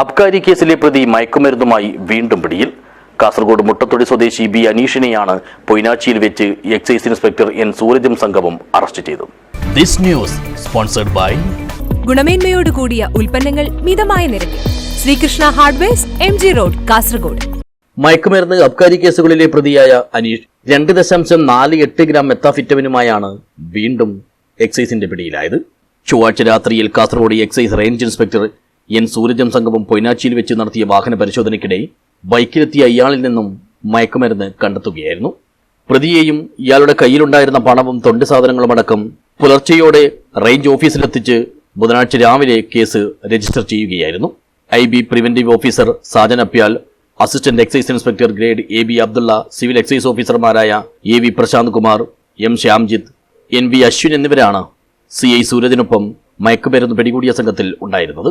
അബ്കാരി കേസിലെ പ്രതി മയക്കുമരുന്നുമായി വീണ്ടും പിടിയിൽ. കാസർഗോഡ് മുട്ടത്തൊടി സ്വദേശി ബി അനീഷിനെയാണ് പൊയ്നാച്ചിയിൽ വെച്ച് എക്സൈസ് ഇൻസ്പെക്ടർ എൻ സൂരജും സംഘവും അറസ്റ്റ് ചെയ്തു ദിസ് ന്യൂസ് സ്പോൺസർഡ് ബൈ ഗുണമേന്മയോട് കൂടിയ ഉൽപ്പന്നങ്ങൾ മിതമായ നിരക്കിൽ. Sreekrishna hardwares M G road Kasaragod. മയക്കുമരുന്ന് അബ്കാരി കേസുകളിലെ പ്രതിയായ അനീഷ് രണ്ട് ദശാംശം നാല് എട്ട് ഗ്രാം മെത്താഫിറ്റമിനുമായാണ് വീണ്ടും എക്സൈസിന്റെ പിടിയിലായത്. ചൊവ്വാഴ്ച രാത്രിയിൽ Kasaragod excise range inspector N സൂരജം സംഗമം പൊയ്നാച്ചിയിൽ വെച്ച് നടത്തിയ വാഹന പരിശോധനയ്ക്കിടെ ബൈക്കിലെത്തിയ ഇയാളിൽ നിന്നും മയക്കുമരുന്ന് കണ്ടെത്തുകയായിരുന്നു. പ്രതിയെയും ഇയാളുടെ കയ്യിലുണ്ടായിരുന്ന പണവും തൊണ്ട് സാധനങ്ങളും അടക്കം പുലർച്ചെയോടെ റേഞ്ച് ഓഫീസിലെത്തിച്ച് ബുധനാഴ്ച രാവിലെ കേസ് രജിസ്റ്റർ ചെയ്യുകയായിരുന്നു. I B preventive officer Sajan അപ്യാൽ assistant excise inspector grade A B Abdulla civil excise ഓഫീസർമാരായ A V Prashanth Kumar M Shyamjith N V Ashwin എന്നിവരാണ് സി ഐ സൂരജിനൊപ്പം മയക്കുമരുന്ന് പിടികൂടിയ സംഘത്തിൽ ഉണ്ടായിരുന്നത്.